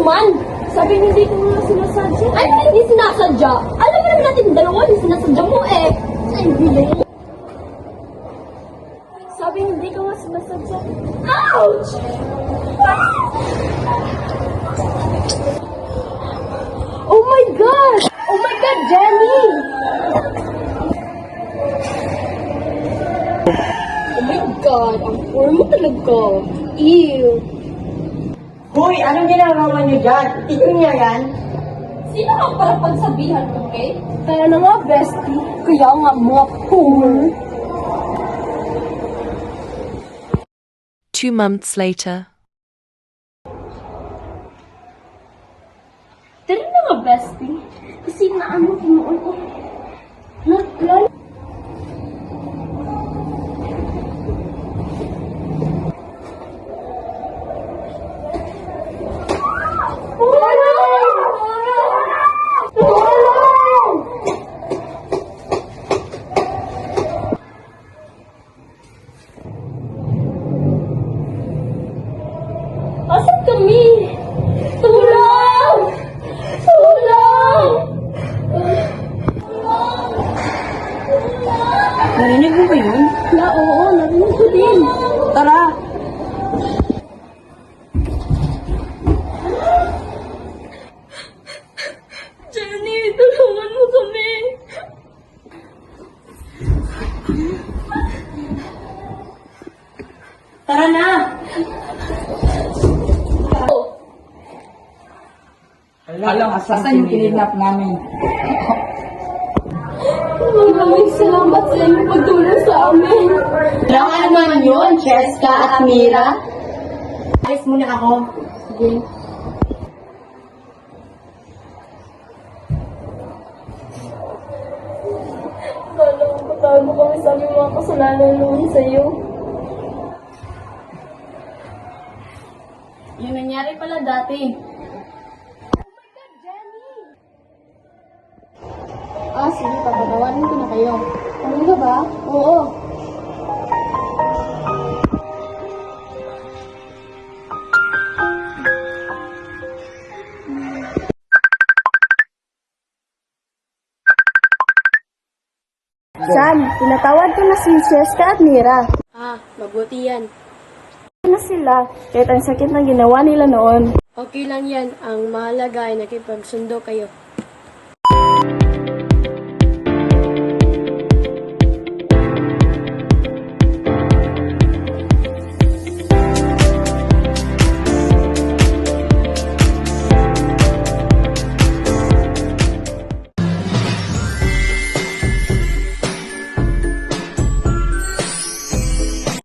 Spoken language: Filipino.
naman? Sabi hindi ko nga sinasadya. Ay, hindi sinasadya. Alam mo naman natin dalawa, hindi sinasadya mo eh. Ay, hindi. Sabi hindi ko nga sinasadya. Ouch! Oh my God! Oh my God, Jenny! Oh my God, ang poor mo talaga. Ew. Hoy, anong ginagawa niyo dyan? Ito niya yan? Sino ka para pagsabihan, okay? Kaya na nga, bestie. Kaya nga, mga poor. Two months later. Tara na nga, bestie. Kasi naano ko noon ko. Na, kami? Tulong! Tulong! Narinig mo ba yun? La, oo, narinig ko din. Tara! Jenny, tulungan mo kami. Tara na! Alam, asan yung kinidnap namin? Maraming salamat sa inyong pagtulong sa amin. Walang ano man yun, Cheska at Mira. Ayos muna ako. Sige. Kala ko patawad mo kami sa aming mga kasalanan noon sa iyo. Yung nangyari pala dati. Kayo. Ano ba? Oo. Sam, pinatawad ko na si Cheska at Mira. Ah, mabuti yan. Ano sila? Kahit ang sakit na ginawa nila noon. Okay lang yan. Ang mahalaga ay nakipagsundo kayo.